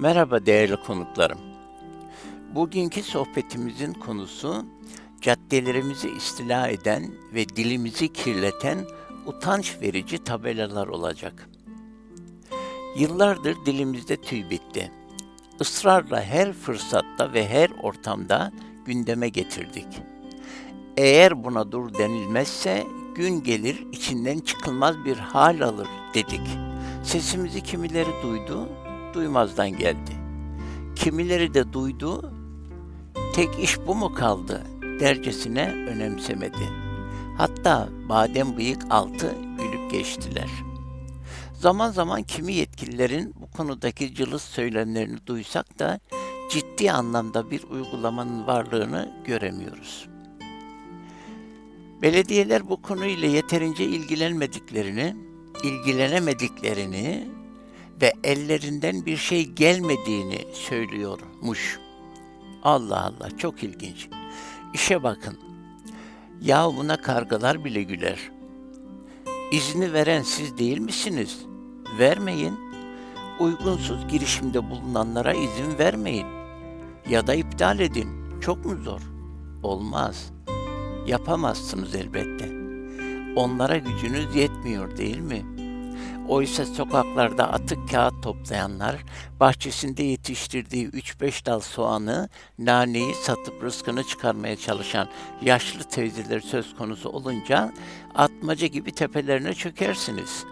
Merhaba değerli konuklarım. Bugünkü sohbetimizin konusu caddelerimizi istila eden ve dilimizi kirleten utanç verici tabelalar olacak. Yıllardır dilimizde tüy bitti. Israrla her fırsatta ve her ortamda gündeme getirdik. Eğer buna dur denilmezse gün gelir içinden çıkılmaz bir hal alır dedik. Sesimizi kimileri duydu, duymazdan geldi. Kimileri de duydu, tek iş bu mu kaldı dercesine önemsemedi. Hatta badem bıyık altı gülüp geçtiler. Zaman zaman kimi yetkililerin bu konudaki cılız söylemlerini duysak da ciddi anlamda bir uygulamanın varlığını göremiyoruz. Belediyeler bu konuyla yeterince ilgilenmediklerini, ilgilenemediklerini ve ellerinden bir şey gelmediğini söylüyormuş. Allah Allah çok ilginç. İşe bakın. Ya buna kargalar bile güler. İzni veren siz değil misiniz? Vermeyin. Uygunsuz girişimde bulunanlara izin vermeyin. Ya da iptal edin. Çok mu zor? Olmaz. Yapamazsınız elbette. Onlara gücünüz yetmiyor değil mi?'' Oysa sokaklarda atık kağıt toplayanlar, bahçesinde yetiştirdiği 3-5 dal soğanı, naneyi satıp rızkını çıkarmaya çalışan yaşlı teyzeler söz konusu olunca atmaca gibi tepelerine çökersiniz.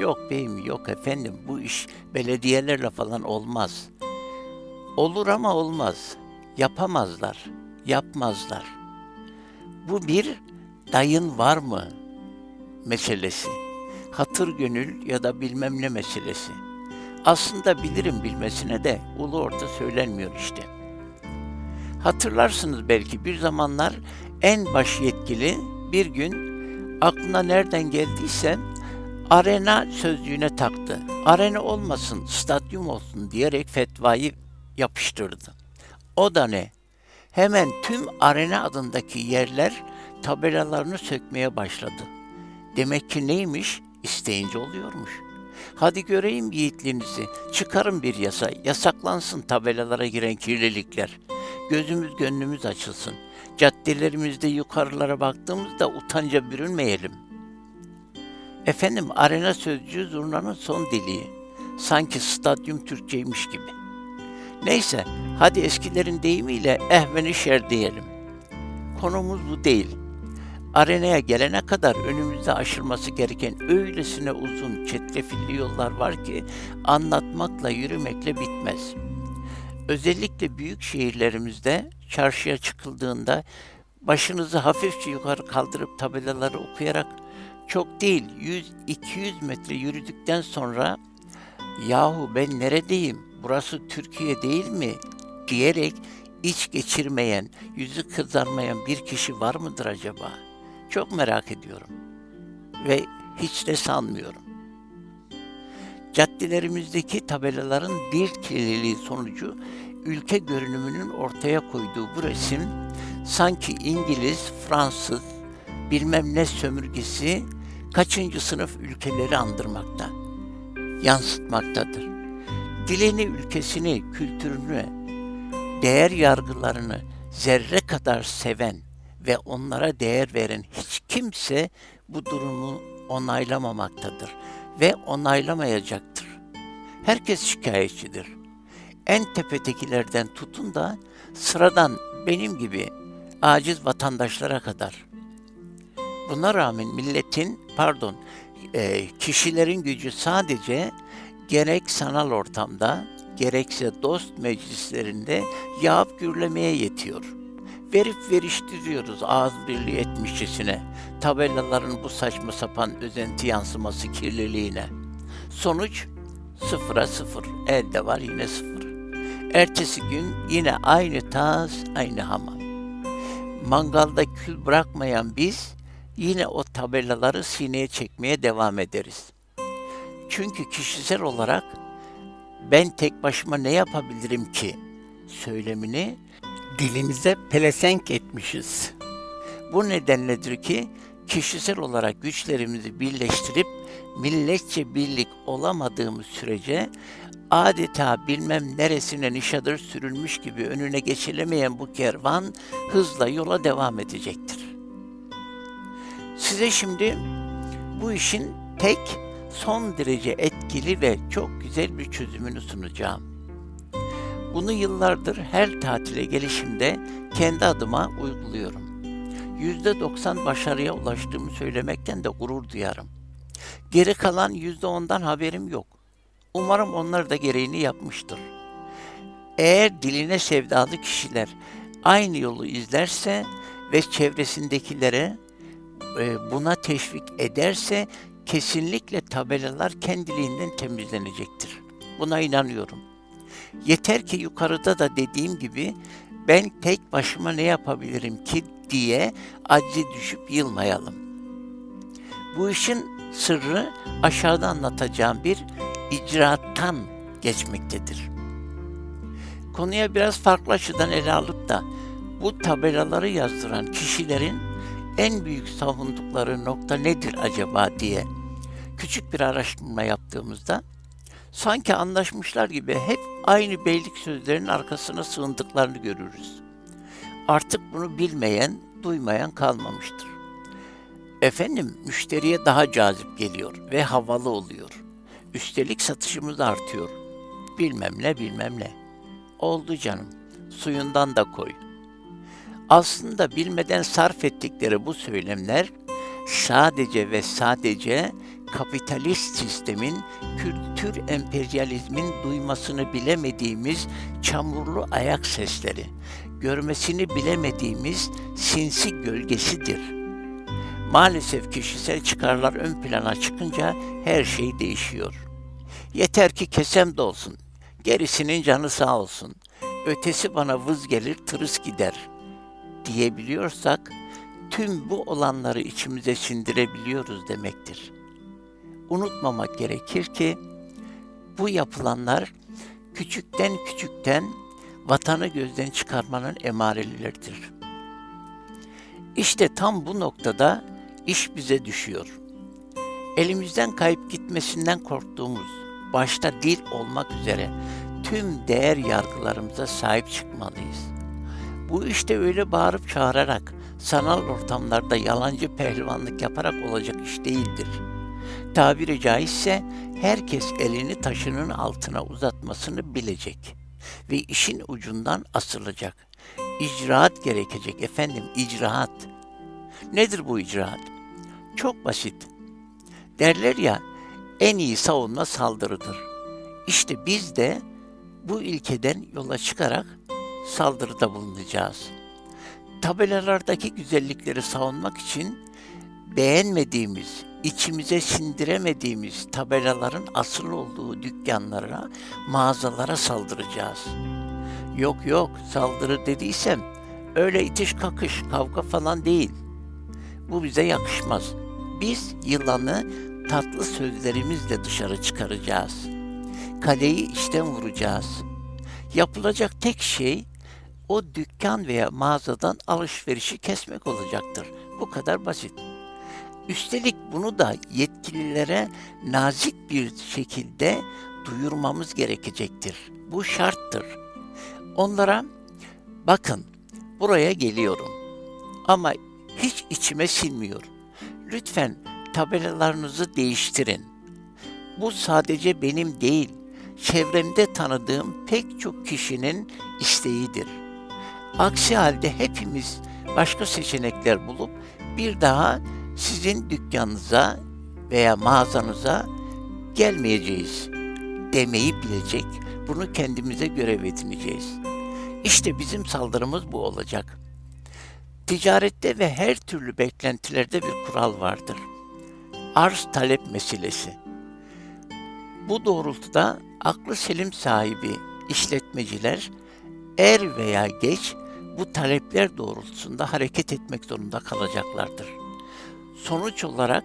Yok beyim yok efendim bu iş belediyelerle falan olmaz. Olur ama olmaz. Yapamazlar. Yapmazlar. Bu bir dayın var mı meselesi. Hatır gönül ya da bilmem ne meselesi. Aslında bilirim bilmesine de ulu orta söylenmiyor işte. Hatırlarsınız belki bir zamanlar en baş yetkili bir gün aklına nereden geldiyse arena sözcüğüne taktı. Arena olmasın, stadyum olsun diyerek fetvayı yapıştırdı. O da ne? Hemen tüm arena adındaki yerler tabelalarını sökmeye başladı. Demek ki neymiş? İsteyince oluyormuş. Hadi göreyim yiğitliğinizi. Çıkarın bir yasa. Yasaklansın tabelalara giren kirlilikler. Gözümüz gönlümüz açılsın. Caddelerimizde yukarılara baktığımızda utanca bürünmeyelim. Efendim arena sözcüğü zurnanın son diliği. Sanki stadyum Türkçeymiş gibi. Neyse hadi eskilerin deyimiyle ehveni şer diyelim. Konumuz bu değil.'' Arenaya gelene kadar önümüzde aşılması gereken öylesine uzun çetrefilli yollar var ki anlatmakla yürümekle bitmez. Özellikle büyük şehirlerimizde çarşıya çıkıldığında başınızı hafifçe yukarı kaldırıp tabelaları okuyarak çok değil 100-200 metre yürüdükten sonra yahu ben neredeyim burası Türkiye değil mi diyerek iç geçirmeyen, yüzü kızarmayan bir kişi var mıdır acaba?'' Çok merak ediyorum ve hiç de sanmıyorum. Caddelerimizdeki tabelaların dil kirliliği sonucu ülke görünümünün ortaya koyduğu bu resim sanki İngiliz, Fransız, bilmem ne sömürgesi kaçıncı sınıf ülkeleri andırmakta, yansıtmaktadır. Dilini, ülkesini, kültürünü, değer yargılarını zerre kadar seven, ve onlara değer veren hiç kimse bu durumu onaylamamaktadır ve onaylamayacaktır. Herkes şikayetçidir. En tepedekilerden tutun da sıradan benim gibi aciz vatandaşlara kadar. Buna rağmen milletin, pardon, e, kişilerin gücü sadece gerek sanal ortamda, gerekse dost meclislerinde yağıp gürlemeye yetiyor.'' Verip veriştiriyoruz ağız birliği etmişçesine. Tabelaların bu saçma sapan özenti yansıması kirliliğine. Sonuç sıfıra sıfır. Elde var yine sıfır. Ertesi gün yine aynı taz, aynı hamam. Mangalda kül bırakmayan biz yine o tabelaları sineye çekmeye devam ederiz. Çünkü kişisel olarak ben tek başıma ne yapabilirim ki söylemini dilimize pelesenk etmişiz. Bu nedenledir ki kişisel olarak güçlerimizi birleştirip milletçe birlik olamadığımız sürece adeta bilmem neresine nişadır sürülmüş gibi önüne geçilemeyen bu kervan hızla yola devam edecektir. Size şimdi bu işin tek son derece etkili ve çok güzel bir çözümünü sunacağım. Bunu yıllardır her tatile gelişimde kendi adıma uyguluyorum. %90 başarıya ulaştığımı söylemekten de gurur duyarım. Geri kalan %10'dan haberim yok. Umarım onlar da gereğini yapmıştır. Eğer diline sevdalı kişiler aynı yolu izlerse ve çevresindekilere e, buna teşvik ederse kesinlikle tabelalar kendiliğinden temizlenecektir. Buna inanıyorum. Yeter ki yukarıda da dediğim gibi ben tek başıma ne yapabilirim ki diye acı düşüp yılmayalım. Bu işin sırrı aşağıda anlatacağım bir icraattan geçmektedir. Konuya biraz farklı açıdan ele alıp da bu tabelaları yazdıran kişilerin en büyük savundukları nokta nedir acaba diye küçük bir araştırma yaptığımızda sanki anlaşmışlar gibi hep aynı beylik sözlerinin arkasına sığındıklarını görürüz. Artık bunu bilmeyen, duymayan kalmamıştır. Efendim, müşteriye daha cazip geliyor ve havalı oluyor. Üstelik satışımız artıyor. Bilmem ne bilmem ne. Oldu canım. Suyundan da koy. Aslında bilmeden sarf ettikleri bu söylemler sadece ve sadece kapitalist sistemin kültür emperyalizmin duymasını bilemediğimiz çamurlu ayak sesleri, görmesini bilemediğimiz sinsi gölgesidir. Maalesef kişisel çıkarlar ön plana çıkınca her şey değişiyor. Yeter ki kesem de olsun, gerisinin canı sağ olsun. Ötesi bana vız gelir, tırıs gider diyebiliyorsak, tüm bu olanları içimize sindirebiliyoruz demektir. Unutmamak gerekir ki bu yapılanlar küçükten küçükten vatanı gözden çıkarmanın emareleridir. İşte tam bu noktada iş bize düşüyor. Elimizden kayıp gitmesinden korktuğumuz, başta dil olmak üzere tüm değer yargılarımıza sahip çıkmalıyız. Bu işte öyle bağırıp çağırarak, sanal ortamlarda yalancı pehlivanlık yaparak olacak iş değildir. Tabiri caizse herkes elini taşının altına uzatmasını bilecek ve işin ucundan asılacak. İcraat gerekecek efendim, icraat. Nedir bu icraat? Çok basit. Derler ya, en iyi savunma saldırıdır. İşte biz de bu ilkeden yola çıkarak saldırıda bulunacağız. Tabelalardaki güzellikleri savunmak için beğenmediğimiz, içimize sindiremediğimiz tabelaların asıl olduğu dükkanlara, mağazalara saldıracağız. Yok yok saldırı dediysem öyle itiş kakış kavga falan değil. Bu bize yakışmaz. Biz yılanı tatlı sözlerimizle dışarı çıkaracağız. Kaleyi içten vuracağız. Yapılacak tek şey o dükkan veya mağazadan alışverişi kesmek olacaktır. Bu kadar basit. Üstelik bunu da yetkililere nazik bir şekilde duyurmamız gerekecektir. Bu şarttır. Onlara bakın buraya geliyorum ama hiç içime sinmiyor. Lütfen tabelalarınızı değiştirin. Bu sadece benim değil, çevremde tanıdığım pek çok kişinin isteğidir. Aksi halde hepimiz başka seçenekler bulup bir daha sizin dükkanınıza veya mağazanıza gelmeyeceğiz demeyi bilecek, bunu kendimize görev edineceğiz. İşte bizim saldırımız bu olacak. Ticarette ve her türlü beklentilerde bir kural vardır. Arz talep meselesi. Bu doğrultuda aklı selim sahibi işletmeciler er veya geç bu talepler doğrultusunda hareket etmek zorunda kalacaklardır. Sonuç olarak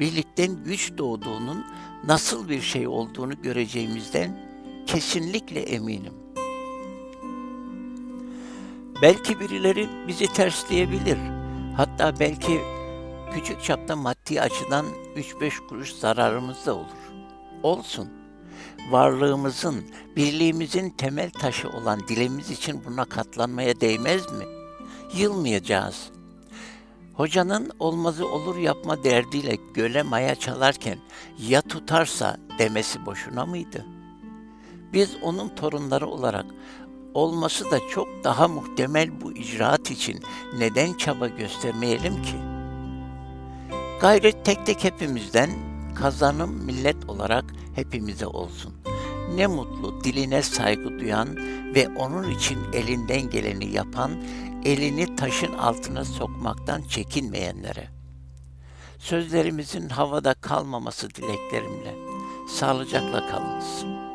birlikten güç doğduğunun nasıl bir şey olduğunu göreceğimizden kesinlikle eminim. Belki birileri bizi tersleyebilir. Hatta belki küçük çapta maddi açıdan 3-5 kuruş zararımız da olur. Olsun. Varlığımızın, birliğimizin temel taşı olan dilimiz için buna katlanmaya değmez mi? Yılmayacağız. Hocanın olmazı olur yapma derdiyle göle maya çalarken ya tutarsa demesi boşuna mıydı? Biz onun torunları olarak olması da çok daha muhtemel bu icraat için neden çaba göstermeyelim ki? Gayret tek tek hepimizden, kazanım millet olarak hepimize olsun. Ne mutlu diline saygı duyan ve onun için elinden geleni yapan, elini taşın altına sokmaktan çekinmeyenlere. Sözlerimizin havada kalmaması dileklerimle. Sağlıcakla kalınız.